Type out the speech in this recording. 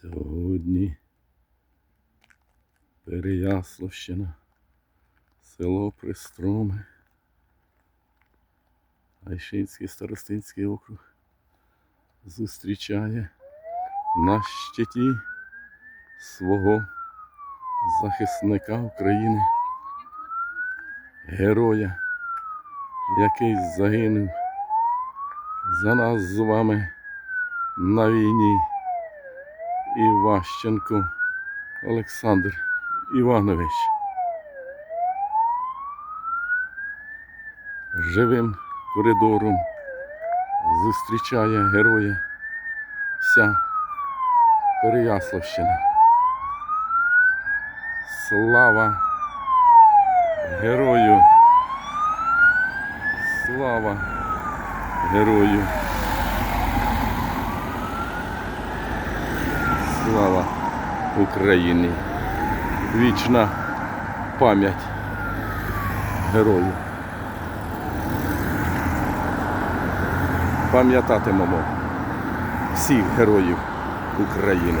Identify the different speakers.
Speaker 1: Сьогодні Переяславщина, село Пристроми, Айшинський старостинський округ зустрічає на щиті свого захисника України, героя, який загинув за нас з вами на війні. Іващенко Олександр Іванович. Живим коридором зустрічає героя вся Переяславщина. Слава герою! Слава герою! Слава Україні! Вічна пам'ять герою. Пам'ятатимемо всіх героїв України.